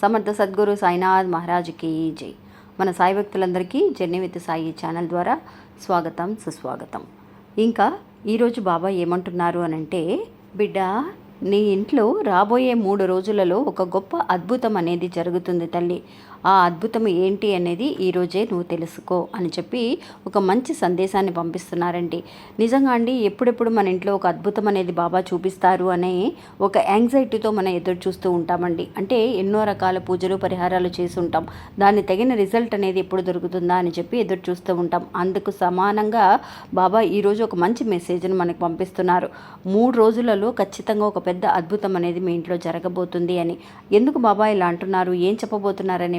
సమర్థ సద్గురు సాయినాథ్ మహారాజ్కి జై. మన సాయి భక్తులందరికీ జర్నీ విత్ సాయి ఛానల్ ద్వారా స్వాగతం సుస్వాగతం. ఇంకా ఈరోజు బాబా ఏమంటున్నారు అని అంటే బిడ్డ నీ ఇంట్లో రాబోయే మూడు రోజులలో ఒక గొప్ప అద్భుతం అనేది జరుగుతుంది తల్లి. ఆ అద్భుతం ఏంటి అనేది ఈరోజే నువ్వు తెలుసుకో అని చెప్పి ఒక మంచి సందేశాన్ని పంపిస్తున్నారండి. నిజంగా అండి ఎప్పుడెప్పుడు మన ఇంట్లో ఒక అద్భుతం అనేది బాబా చూపిస్తారు అనే ఒక యాంగ్జైటీతో మనం ఎదురు చూస్తూ ఉంటామండి. అంటే ఎన్నో రకాల పూజలు పరిహారాలు చేసి ఉంటాం. దాన్ని తగిన రిజల్ట్ అనేది ఎప్పుడు దొరుకుతుందా అని చెప్పి ఎదురు చూస్తూ ఉంటాం. అందుకు సమానంగా బాబా ఈరోజు ఒక మంచి మెసేజ్ని మనకు పంపిస్తున్నారు. మూడు రోజులలో ఖచ్చితంగా ఒక పెద్ద అద్భుతం అనేది మీ ఇంట్లో జరగబోతుంది అని. ఎందుకు బాబా ఇలా అంటున్నారు? ఏం చెప్పబోతున్నారు అనే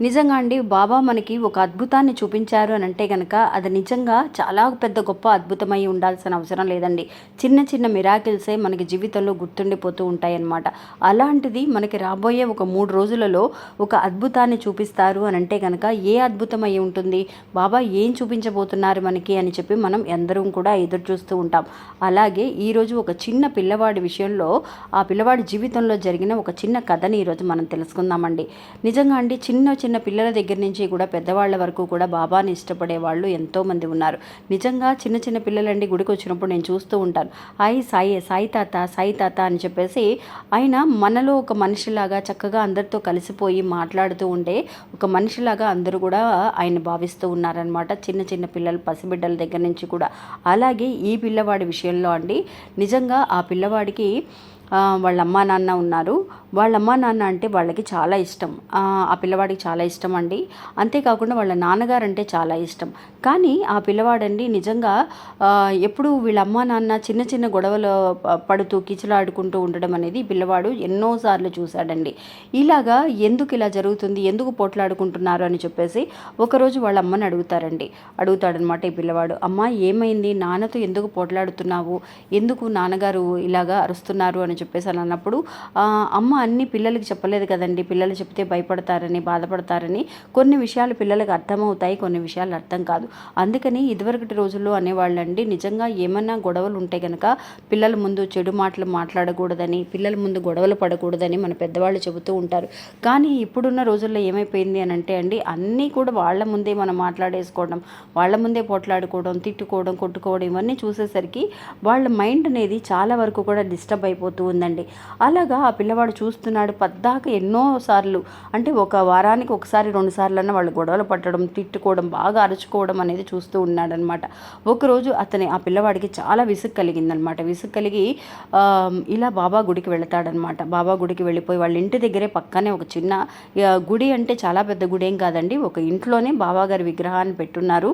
నిజంగా అండి బాబా మనకి ఒక అద్భుతాన్ని చూపించారు అని అంటే కనుక అది నిజంగా చాలా పెద్ద గొప్ప అద్భుతమై ఉండాల్సిన అవసరం లేదండి. చిన్న చిన్న మిరాకిల్సే మనకి జీవితంలో గుర్తుండిపోతూ ఉంటాయన్నమాట. అలాంటిది మనకి రాబోయే ఒక మూడు రోజులలో ఒక అద్భుతాన్ని చూపిస్తారు అని అంటే కనుక ఏ అద్భుతం అయి ఉంటుంది బాబా ఏం చూపించబోతున్నారు మనకి అని చెప్పి మనం అందరం కూడా ఎదురు చూస్తూ ఉంటాం. అలాగే ఈరోజు ఒక చిన్న పిల్లవాడి విషయంలో ఆ పిల్లవాడి జీవితంలో జరిగిన ఒక చిన్న కథని ఈరోజు మనం తెలుసుకుందామండి. నిజంగా అండి చిన్న చిన్న పిల్లల దగ్గర నుంచి కూడా పెద్దవాళ్ళ వరకు కూడా బాబాని ఇష్టపడే వాళ్ళు ఎంతోమంది ఉన్నారు. నిజంగా చిన్న చిన్న పిల్లలండి గుడికి వచ్చినప్పుడు నేను చూస్తూ ఉంటాను. అయి సాయి సాయి తాత సాయి తాత అని చెప్పేసి ఆయన మనలో ఒక మనిషిలాగా చక్కగా అందరితో కలిసిపోయి మాట్లాడుతూ ఉండే ఒక మనిషిలాగా అందరూ కూడా ఆయన భావిస్తూ ఉన్నారనమాట చిన్న చిన్న పిల్లలు పసిబిడ్డల దగ్గర నుంచి కూడా. అలాగే ఈ పిల్లవాడి విషయంలో అండి నిజంగా ఆ పిల్లవాడికి వాళ్ళ అమ్మా నాన్న ఉన్నారు. వాళ్ళ అమ్మా నాన్న అంటే వాళ్ళకి చాలా ఇష్టం. ఆ పిల్లవాడికి చాలా ఇష్టం అండి. అంతేకాకుండా వాళ్ళ నాన్నగారు అంటే చాలా ఇష్టం. కానీ ఆ పిల్లవాడండి నిజంగా ఎప్పుడు వీళ్ళ అమ్మా నాన్న చిన్న చిన్న గొడవలు పడుతూ కిచలాడుకుంటూ ఉండడం అనేది పిల్లవాడు ఎన్నోసార్లు చూశాడండి. ఇలాగా ఎందుకు ఇలా జరుగుతుంది ఎందుకు పోట్లాడుకుంటున్నారు అని చెప్పేసి ఒకరోజు వాళ్ళ అమ్మని అడుగుతారండి. అడుగుతాడనమాట ఈ పిల్లవాడు అమ్మ ఏమైంది? నాన్నతో ఎందుకు పోట్లాడుతున్నావు? ఎందుకు నాన్నగారు ఇలాగా అరుస్తున్నారు? అని చెప్పేసి అని అన్నప్పుడు అమ్మ అన్ని పిల్లలకి చెప్పలేదు కదండి. పిల్లలు చెప్తే భయపడతారని బాధపడతారని కొన్ని విషయాలు పిల్లలకు అర్థమవుతాయి కొన్ని విషయాలు అర్థం కాదు. అందుకని ఇదివరకటి రోజుల్లో అనేవాళ్ళండి నిజంగా ఏమన్నా గొడవలు ఉంటే కనుక పిల్లల ముందు చెడు మాటలు మాట్లాడకూడదని పిల్లల ముందు గొడవలు పడకూడదని మన పెద్దవాళ్ళు చెబుతూ ఉంటారు. కానీ ఇప్పుడున్న రోజుల్లో ఏమైపోయింది అని అంటే అండి అన్నీ కూడా వాళ్ళ ముందే మనం మాట్లాడేసుకోవడం వాళ్ళ ముందే పోట్లాడుకోవడం తిట్టుకోవడం కొట్టుకోవడం ఇవన్నీ చూసేసరికి వాళ్ళ మైండ్ అనేది చాలా వరకు కూడా డిస్టర్బ్ అయిపోతూ ఉందండి. అలాగా ఆ పిల్లవాడు చూసి చూస్తున్నాడు. పద్దాక ఎన్నోసార్లు అంటే ఒక వారానికి ఒకసారి రెండు సార్లు అన్న వాళ్ళు గొడవలు పట్టడం తిట్టుకోవడం బాగా అరుచుకోవడం అనేది చూస్తూ ఉన్నాడనమాట. ఒకరోజు అతని ఆ పిల్లవాడికి చాలా విసుగు కలిగిందనమాట. విసుగు కలిగి ఇలా బాబా గుడికి వెళతాడనమాట. బాబా గుడికి వెళ్ళిపోయి వాళ్ళ ఇంటి దగ్గరే పక్కనే ఒక చిన్న గుడి అంటే చాలా పెద్ద గుడి ఏం కాదండి. ఒక ఇంట్లోనే బాబా గారి విగ్రహాన్ని పెట్టున్నారు.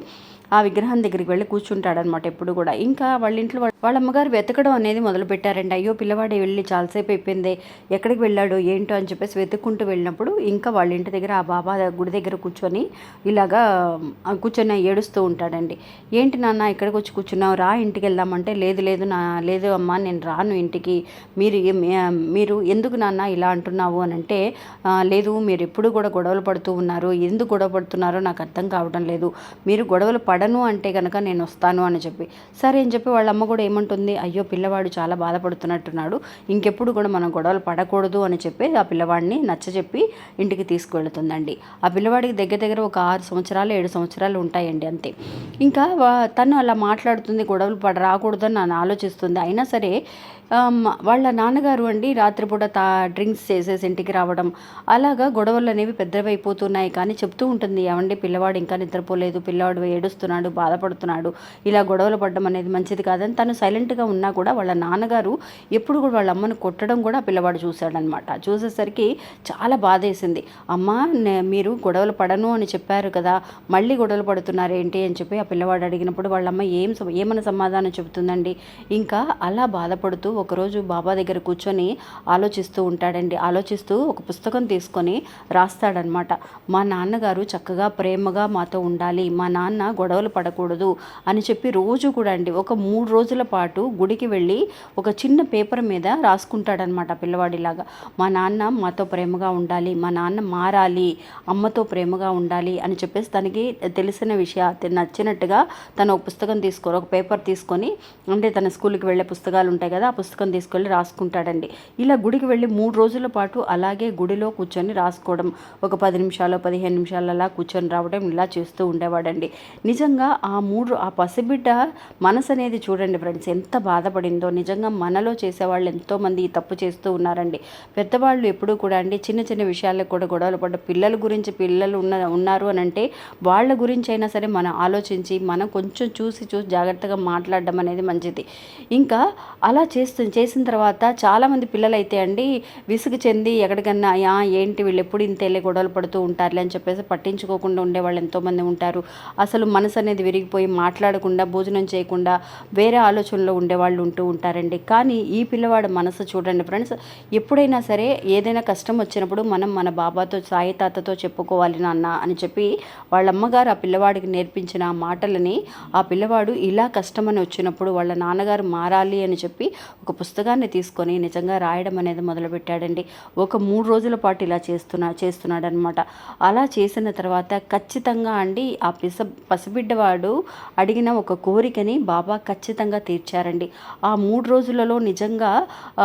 ఆ విగ్రహం దగ్గరికి వెళ్ళి కూర్చుంటాడనమాట ఎప్పుడు కూడా. ఇంకా వాళ్ళ ఇంట్లో వాళ్ళ- అమ్మగారు వెతకడం అనేది మొదలు పెట్టారండి అయ్యో పిల్లవాడు వెళ్ళి చాలాసేపు అయిపోయింది ఎక్కడికి వెళ్ళాడు ఏంటో అని చెప్పేసి వెతుక్కుంటూ వెళ్ళినప్పుడు ఇంకా వాళ్ళ ఇంటి దగ్గర ఆ బాబా గుడి దగ్గర కూర్చొని ఇలాగా కూర్చొని ఏడుస్తూ ఉంటాడండి. ఏంటి నాన్న ఇక్కడికి వచ్చి కూర్చున్నావు? రా ఇంటికి వెళ్దామంటే లేదు లేదు నా లేదు అమ్మా నేను రాను ఇంటికి. మీరు మీరు ఎందుకు నాన్న ఇలా అంటున్నావు? అని అంటే లేదు మీరు ఎప్పుడు కూడా గొడవలు పడుతూ ఉన్నారు. ఎందుకు గొడవ పడుతున్నారో నాకు అర్థం కావడం లేదు. మీరు గొడవలు పడను అంటే కనుక నేను వస్తాను అని చెప్పి. సరే అని చెప్పి వాళ్ళ అమ్మ కూడా ఏమంటుంది అయ్యో పిల్లవాడు చాలా బాధపడుతున్నట్టున్నాడు. ఇంకెప్పుడు కూడా మనం గొడవలు పడకూడదు అని చెప్పి ఆ పిల్లవాడిని నచ్చజెప్పి ఇంటికి తీసుకువెళుతుందండి ఆ పిల్లవాడికి దగ్గర దగ్గర ఒక ఆరు సంవత్సరాలు ఏడు సంవత్సరాలు ఉంటాయండి అంతే. ఇంకా తను అలా మాట్లాడుతుంది గొడవలు పడ రాకూడదని నన్ను ఆలోచిస్తుంది. అయినా సరే వాళ్ళ నాన్నగారు అండి రాత్రిపూట తా డ్రింక్స్ చేసేసి ఇంటికి రావడం. అలాగా గొడవలు అనేవి పెద్దవైపోతున్నాయి కానీ చెప్తూ ఉంటుంది ఏమండి పిల్లవాడు ఇంకా నిద్రపోలేదు పిల్లవాడు ఏడుస్తున్నాడు బాధపడుతున్నాడు ఇలా గొడవలు పడడం అనేది మంచిది కాదని తను సైలెంట్గా ఉన్నా కూడా వాళ్ళ నాన్నగారు ఎప్పుడు కూడా వాళ్ళ అమ్మను కొట్టడం కూడా పిల్లవాడు చూశాడనమాట. చూసేసరికి చాలా బాధేసింది. అమ్మ నే- మీరు గొడవలు పడను అని చెప్పారు కదా మళ్ళీ గొడవలు పడుతున్నారు ఏంటి అని చెప్పి ఆ పిల్లవాడు అడిగినప్పుడు వాళ్ళమ్మ ఏం ఏమైనా ఏమని సమాధానం చెబుతుందండి? ఇంకా అలా బాధపడుతూ ఒకరోజు బాబా దగ్గర కూర్చొని ఆలోచిస్తూ ఉంటాడండి. ఆలోచిస్తూ ఒక పుస్తకం తీసుకొని రాస్తాడనమాట. మా నాన్నగారు చక్కగా ప్రేమగా మాతో ఉండాలి. మా నాన్న గొడవలు పడకూడదు అని చెప్పి రోజు కూడా అండి ఒక మూడు రోజుల పాటు గుడికి వెళ్ళి ఒక చిన్న పేపర్ మీద రాసుకుంటాడనమాట పిల్లవాడిలాగా. మా నాన్న మాతో ప్రేమగా ఉండాలి. మా నాన్న మారాలి. అమ్మతో ప్రేమగా ఉండాలి అని చెప్పేసి తనకి తెలిసిన విషయ నచ్చినట్టుగా తను ఒక పుస్తకం తీసుకొని ఒక పేపర్ తీసుకొని అంటే తన స్కూల్కి వెళ్ళే పుస్తకాలు ఉంటాయి కదా ఆ పుస్తకం తీసుకెళ్ళి రాసుకుంటాడండి. ఇలా గుడికి వెళ్ళి మూడు రోజుల పాటు అలాగే గుడిలో కూర్చొని రాసుకోవడం ఒక పది నిమిషాలు పదిహేను నిమిషాలు అలా కూర్చొని రావడం ఇలా చేస్తూ ఉండేవాడండి. నిజంగా ఆ మూడు ఆ పసిబిడ్డ మనసు అనేది చూడండి ఫ్రెండ్స్ ఎంత బాధపడిందో. నిజంగా మనలో చేసేవాళ్ళు ఎంతోమంది ఈ తప్పు చేస్తూ ఉన్నారండి. పెద్దవాళ్ళు ఎప్పుడూ కూడా అండి చిన్న చిన్న విషయాలకు కూడా గొడవలు పడ్డ పిల్లల గురించి పిల్లలు ఉన్న ఉన్నారు అని అంటే వాళ్ళ గురించి అయినా సరే మనం ఆలోచించి మనం కొంచెం చూసి చూసి జాగ్రత్తగా మాట్లాడడం అనేది మంచిది. ఇంకా అలా చేస్తూ చేసిన తర్వాత చాలామంది పిల్లలు అయితే అండి విసుగు చెంది ఎక్కడికన్నా ఏంటి వీళ్ళు ఎప్పుడు ఇంతేలే గొడవలు పడుతూ ఉంటారులే అని చెప్పేసి పట్టించుకోకుండా ఉండేవాళ్ళు ఎంతోమంది ఉంటారు. అసలు మనసు అనేది విరిగిపోయి మాట్లాడకుండా భోజనం చేయకుండా వేరే ఆలోచనలో ఉండేవాళ్ళు ఉంటూ ఉంటారండి. కానీ ఈ పిల్లవాడు మనసు చూడండి ఫ్రెండ్స్ ఎప్పుడైనా సరే ఏదైనా కష్టం వచ్చినప్పుడు మనం మన బాబాతో సాయి తాతతో చెప్పుకోవాలి నాన్న అని చెప్పి వాళ్ళ అమ్మగారు ఆ పిల్లవాడికి నేర్పించిన మాటలని ఆ పిల్లవాడు ఇలా కష్టమని వచ్చినప్పుడు వాళ్ళ నాన్నగారు మారాలి అని చెప్పి ఒక పుస్తకాన్ని తీసుకొని నిజంగా రాయడం అనేది మొదలుపెట్టాడండి. ఒక మూడు రోజుల పాటు ఇలా చేస్తున్నా చేస్తున్నాడనమాట అలా చేసిన తర్వాత ఖచ్చితంగా అండి ఆ పిస పసిబిడ్డవాడు అడిగిన ఒక కోరికని బాబా ఖచ్చితంగా తీర్చారండి. ఆ మూడు రోజులలో నిజంగా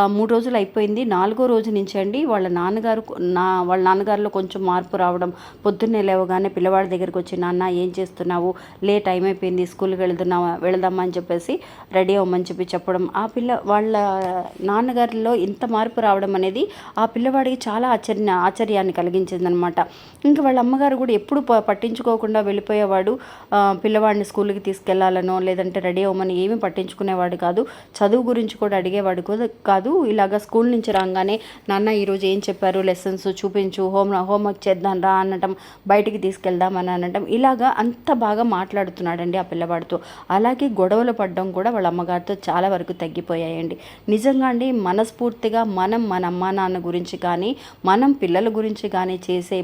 మూడు రోజులు అయిపోయింది. నాలుగో రోజు నుంచి అండి వాళ్ళ నాన్నగారు నా వాళ్ళ నాన్నగారిలో కొంచెం మార్పు రావడం. పొద్దున్నే లేవగానే పిల్లవాడి దగ్గరికి వచ్చి నాన్న ఏం చేస్తున్నావు? లే టైం అయిపోయింది స్కూల్కి వెళ్తున్నావా? వెళదామా? అని చెప్పేసి రెడీ అవ్వమని చెప్పి చెప్పడం. ఆ పిల్ల వాళ్ళ వాళ్ళ నాన్నగారిలో ఇంత మార్పు రావడం అనేది ఆ పిల్లవాడికి చాలా ఆశ్చర్య ఆశ్చర్యాన్ని కలిగించిందనమాట ఇంకా వాళ్ళ అమ్మగారు కూడా ఎప్పుడు పట్టించుకోకుండా వెళ్ళిపోయేవాడు. పిల్లవాడిని స్కూల్కి తీసుకెళ్ళాలనో లేదంటే రెడీ అవ్వమని ఏమీ పట్టించుకునేవాడు కాదు. చదువు గురించి కూడా అడిగేవాడు కాదు. ఇలాగ స్కూల్ నుంచి రాగానే నాన్న ఈరోజు ఏం చెప్పారు? లెసన్స్ చూపించు హోమ్ హోంవర్క్ చేద్దాం రా అనటం బయటికి తీసుకెళ్దామని అనటం ఇలాగా అంత బాగా మాట్లాడుతున్నాడండి ఆ పిల్లవాడితో. అలాగే గొడవలు పడడం కూడా వాళ్ళ అమ్మగారితో చాలా వరకు తగ్గిపోయాయండి. నిజంగా అండి మనస్ఫూర్తిగా మనం మన అమ్మా నాన్న గురించి కానీ మనం పిల్లల గురించి కానీ చేసే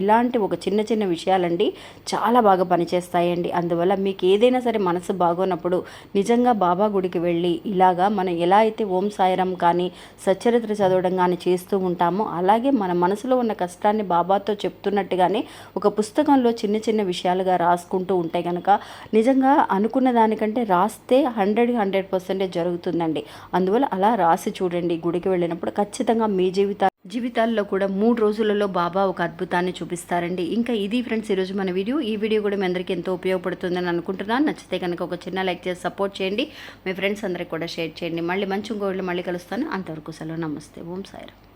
ఇలాంటి ఒక చిన్న చిన్న విషయాలండి చాలా బాగా పనిచేస్తాయండి. అందువల్ల మీకు ఏదైనా సరే మనసు బాగోనప్పుడు నిజంగా బాబా గుడికి వెళ్ళి ఇలాగా మనం ఎలా అయితే ఓం సాయిరం కానీ సచ్చరిత్ర చదవడం కానీ చేస్తూ ఉంటామో అలాగే మన మనసులో ఉన్న కష్టాన్ని బాబాతో చెప్తున్నట్టుగానే ఒక పుస్తకంలో చిన్న చిన్న విషయాలుగా రాసుకుంటూ ఉంటే కనుక నిజంగా అనుకున్న దానికంటే రాస్తే హండ్రెడ్ హండ్రెడ్ పర్సెంటేజ్ జరుగుతుందండి. అందువల్ల అలా రాసి చూడండి. గుడికి వెళ్ళినప్పుడు ఖచ్చితంగా మీ జీవిత జీవితాల్లో కూడా మూడు రోజులలో బాబా ఒక అద్భుతాన్ని చూపిస్తారండి. ఇంకా ఇది ఫ్రెండ్స్ ఈరోజు మన వీడియో. ఈ వీడియో కూడా మీ అందరికీ ఎంతో ఉపయోగపడుతుందని అనుకుంటున్నాను. నచ్చితే కనుక ఒక చిన్న లైక్ చేసి సపోర్ట్ చేయండి. మీ ఫ్రెండ్స్ అందరికి కూడా షేర్ చేయండి. మళ్ళీ మంచి ఇంకోళ్ళు మళ్ళీ కలుస్తాను. అంతవరకు సెలవు. నమస్తే. ఓం సాయిరామ్.